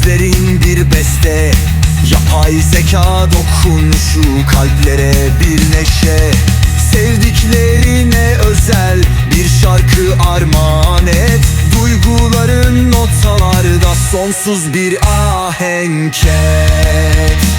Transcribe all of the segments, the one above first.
sözlerin bir beste. Yapay zeka dokun şu kalplere bir neşe. Sevdiklerine özel bir şarkı armağan et. Duyguların notalarda sonsuz bir ahenk et.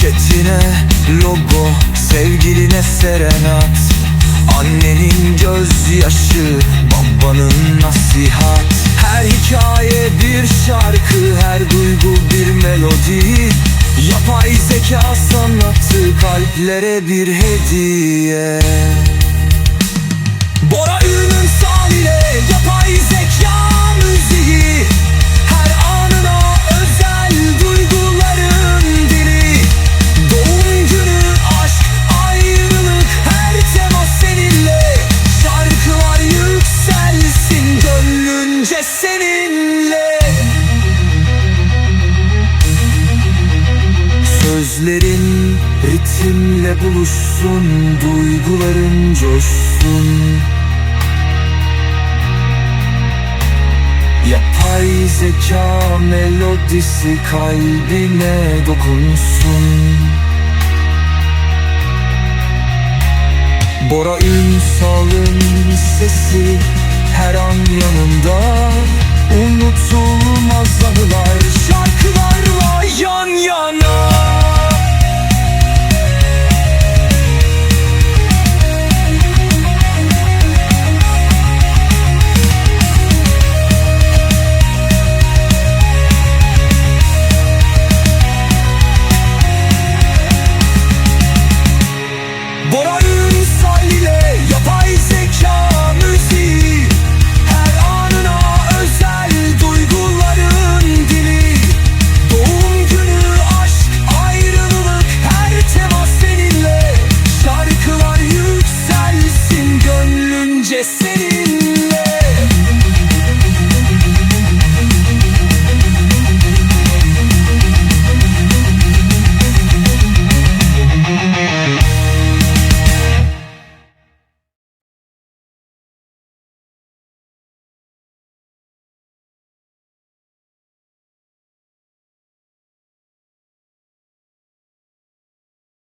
Şirketine logo, sevgiline serenat. Annenin gözyaşı, babanın nasihat. Her hikaye bir şarkı, her duygu bir melodi. Yapay zeka sanatı kalplere bir hediye Sözlerin ritimle buluşsun Duyguların coşsun. Yapay zeka melodisi kalbine dokunsun. Bora Ünsal'ın sesi her an yanında